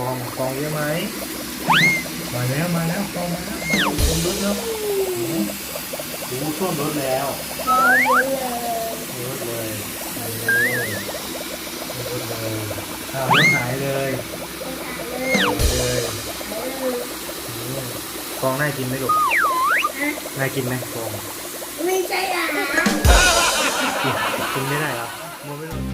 องฟองเยอะไหมมาแล้วมาแล้วฟองมาแล้วมาท่วมรถแล้วโอ้ท่วมรถแล้วฟองเลยรถเลยเออรถเลยอ้าวรถหายเลยหายหายเลยหาเลยอืมฟองน่ากินไหมลูกน่ากินไหมฟองไม่ใช่อาหารกินไม่ได้หรอโมไม่รู้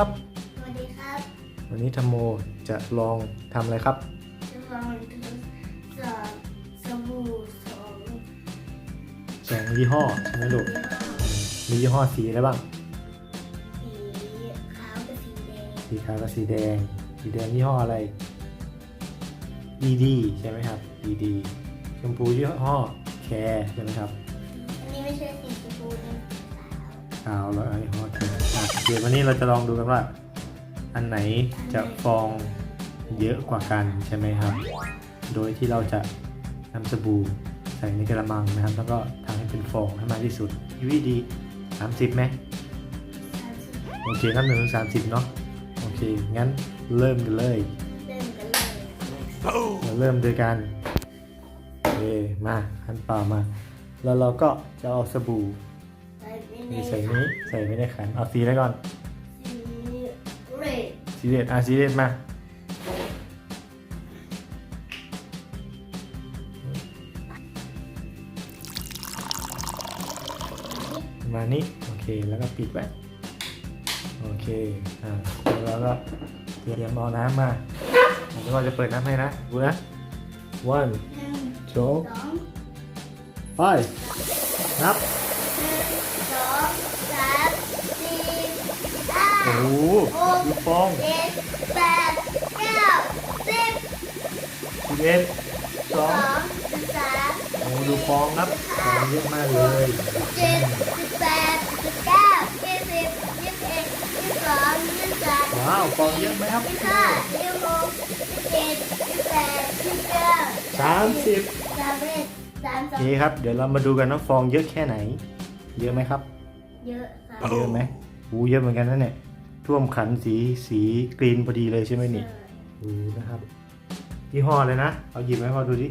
ครับ สวัสดีครับวันนี้ธรรมโมจะลองทำอะไรครับ จะลองทดสอบสบู่สองสองยี่ห้อใช่ไหมลูกมียี่ห้อสีอะไรบ้าง สีขาวกับสีแดงสีขาวกับสีแดง สีแดงยี่ห้ออะไร ED ใช่ไหมครับ ED ชมพูยี่ห้อแคร์ใช่ไหมครับ อันนี้ไม่ใช่สีชมพูนี่ขาวขาวแล้วยี่ห้อแคร์ อะโอเควันนี้เราจะลองดูกันว่า อันไหนจะฟองเยอะกว่ากันใช่ไหมครับ โดยที่เราจะนำสบู่ใส่ในกระมังนะครับ แล้วก็ทำให้เป็นฟองให้มากที่สุดวิธีสามสิบไหมสามสิบโอเคครับหนึ่งถึงสามสิบเนาะโอเค งั้นเริ่มกันเลยเริ่มกันเลยเราเริ่มโดยการโอเคมาขั้นเปล่ามา แล้วเราก็จะเอาสบู่ใส่ไปในี่ใส่นี้ใส่ไว้ในขันเอาสีอะไรก่อน สีเรดสีเด็ดอะสีเด็ดมาประมาณนี้โอเคแล้วก็ปิดไว้โอเคอ่าแล้วก็เตรียมเอาน้ำมาแล้วก็จะเปิดน้ำให้นะดูนะ one หนึ่ง two สองไปนับ อ้โหดูฟองเจ็ดแปดเก้าสิบสิบเอ็ดสสอองงสิบสามโอ้ดูฟองครับฟองเยอะมากเลยสิบเจ็ดสิบแปดสิบเก้ายี่สิบยี่สิบเอ็ดยี่สิบสองยี่สิบสาม ว้าวฟองเยอะไหมครับยี่สิบห้ายี่สิบหกยี่สิบเจ็ดยี่สิบแปดยี่สิบเก้าสามสิบสามสิบสามสโอองเคครับเดี๋ยวเรามาดูกันว่าฟองเยอะแค่ไหน เยอะไหมครับ เยอะครับเยอะไหมโอ้เยอะเหมือนกันนะเนี่ย ท่วมขันสีสีกรีนพอดีเลยใช่ไหมนี่ดูนะครับยี่ห้อเลยนะ เอาหยิบให้พ่อดูดิ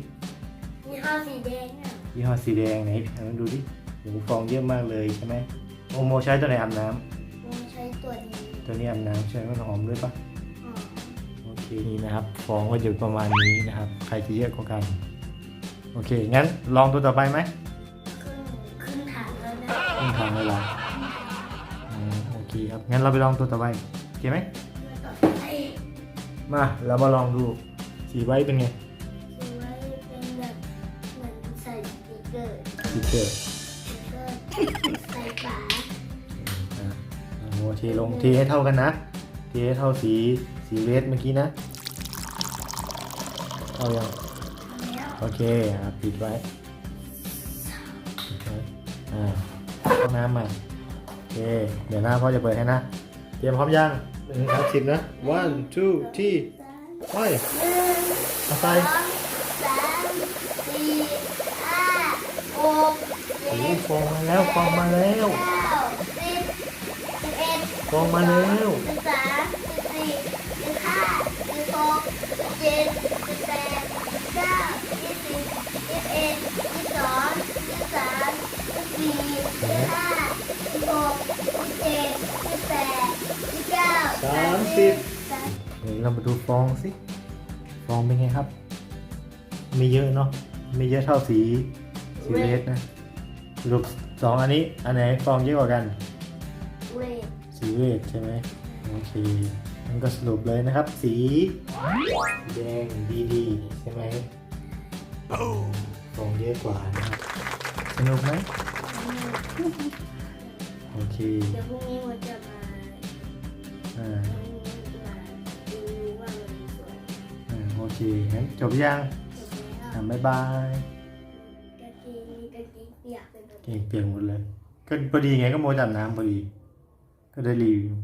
มีห้อสีแดงอะยี่ห้อสีแดงไหนเอาดูดิโอ้ฟองเยอะมากเลยใช่ไหมโอโมใช้ตัวไหนอาบน้ำผมใช้ตัวนี้ตัวนี้อาบน้ำใช่ไหมมันหอมด้วยปะอ๋อโอเคนี่นะครับ ฟองก็อยู่ประมาณนี้นะครับ ใครจะเยอะกว่ากัน โอเค งั้นลองตัวต่อไปไหมครึ่งครึ่งถังแล้วนะ ต้นทางเวลาอืมโอ เคครับ งั้นเราไปลองตัวต่อไปโอเคไหมต่อไปมาเรามาลองดูสีไว้เป็นไงคือไว้เป็นแบบเหมือนใส่สติ๊กเกอร์สีเกอร์แล้วก็ใส่ฝาอะโอ้เทลงเทให้เท่ากันนะเทให้เท่าสีสีเรดเมื่อกี้นะเอายังแล้วโอเคอะปิดไว้ปิดไว้อ่าเข้าน้ำใหม่โอ เค เดี๋ยวหน้าพ่อจะเปิดให้นะ เตรียมพร้อมยังหนึ่งสามสิบนะ one two three ไปหนึ่งเอาสไปองสามสี่ห้าหกเจ็โอ้ดฟองมาแล้วฟองมาแล้วเก้าสิบสิบเอ็ดฟองมาแล้วสิบสามสิบสี่สิบห้าสิบหกสิบเจ็ดสิบแปดสิบเก้ายี่สิบยี่สิบเอ็ดยี่สิบสองยี่สิบสามยี่สิบสี่ยี่สิบห้า สิบสามเดี๋ยวเรามาดูฟองสิ ฟองเป็นไงครับ ไม่เยอะเนาะ ไม่เยอะเท่าสี สีเลสนะสรุปสองอันนี้ อันไหนฟองเยอะกว่ากันเวทสีเวทใช่ไหมโอเคมันก็สรุปเลยนะครับ สีแดงดีดีใช่ไหมฟองเยอะกว่านะครับสนุกไหมโอเค เดี๋ยวพรุ่งนี้มันจะมาอ่า อ่าโอเคงั้นจบยังจบแล้วอ่าบ๊ายบายกะทิกะทิเปียกเป็นแบบ เก่งเปลี่ยนหมดเลย ก็พอดีไงก็โมจับน้ำพอดี ก็ได้รีวิว